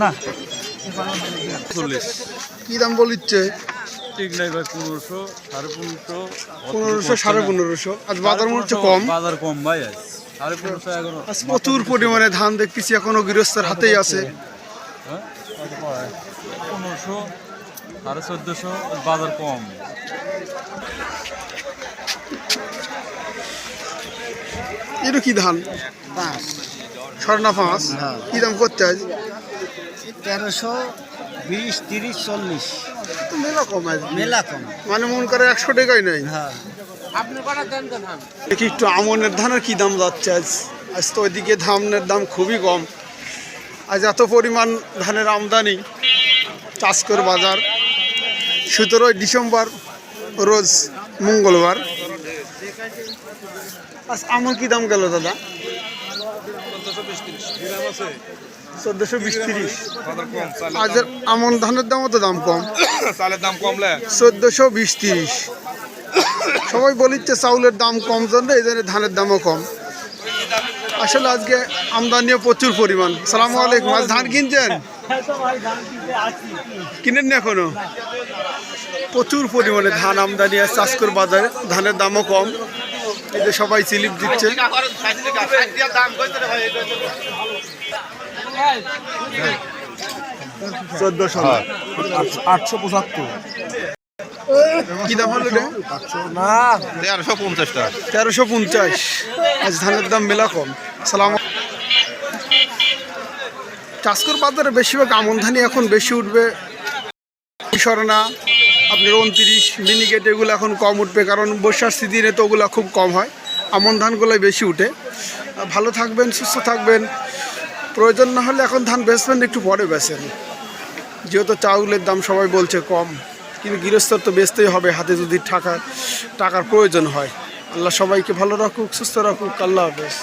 না। চল্লিশ কি দাম বলিচ্ছে? ঠিক নাই ভাই পনেরোশো সাড়ে পনেরোশো পনেরোশো। সাড়ে পনেরোশো আজ বাজার মনে হচ্ছে কম। বাজার কম ভাই আজ সাড়ে পনেরোশো এগারো। আজ প্রচুর পরিমাণে ধান দেখতেছি এখনও গৃহস্থের হাতেই আছে। হ্যাঁ? পনেরোশো সাড়ে চোদ্দোশো বাজার কম। এটা কি ধান? স্বর্ণা পাঁচ। কি দাম করতে আজ? তেরোশো বিশ তিরিশ চল্লিশ। তো মেলা কম আজ। মেলা কম। মানে মন করে একশো টাকাই নাই। হ্যাঁ। দেখি একটু আমনের ধানের কি দাম যাচ্ছে আজ। আজ তো ওইদিকে ধানের দাম খুবই কম। আজ এত পরিমাণ ধানের আমদানি চাষকর বাজার। সতেরোই ডিসেম্বর রোজ মঙ্গলবার। আজ আমন কি দাম গেল দাদা? চোদ্দশো বিশ তিরিশ। আজ আমন ধানের দামও তো দাম কম। চালের দাম কমলে? চোদ্দশো বিশ তিরিশ। সবাই বলিচ্ছে চাউলের দাম কম জন্য এই জন্য ধানের দামও কম। আসলে আজকে আমদানিও প্রচুর পরিমাণ। সালাম আলাইকুম। আজ ধান কিনছেন? কিনেন না এখনও? প্রচুর পরিমাণে ধান আমদানি আছে। চাষকর বাজারে ধানের দামও কম। এই যে সবাই স্লিপ দিচ্ছে চোদ্দশো। আটশো পঁচাত্তর। কি দাম হলো না। তেরোশো পঞ্চাশ টাকা। তেরোশো পঞ্চাশ। আজ ধানের দাম মেলা কম। সালাম। চাষকর বাজারে বেশিরভাগ আমন ধানই এখন বেশি উঠবে। স্বর্ণা আপনার উনত্রিশ মিনিকেট এগুলো এখন কম উঠবে, কারণ বর্ষার সিজনে তো ওগুলো খুব কম হয়। আমন ধানগুলোই বেশি উঠে। ভালো থাকবেন, সুস্থ থাকবেন। প্রয়োজন না হলে এখন ধান বেচবেন, একটু পরে বেচেন। যেহেতু চাউলের দাম সবাই বলছে কম, কিন্তু গৃহস্থর তো বেচতেই হবে, হাতে যদি টাকা, টাকার প্রয়োজন হয়। আল্লাহ সবাইকে ভালো রাখুক, সুস্থ রাখুক, আল্লাহ হাফেজ।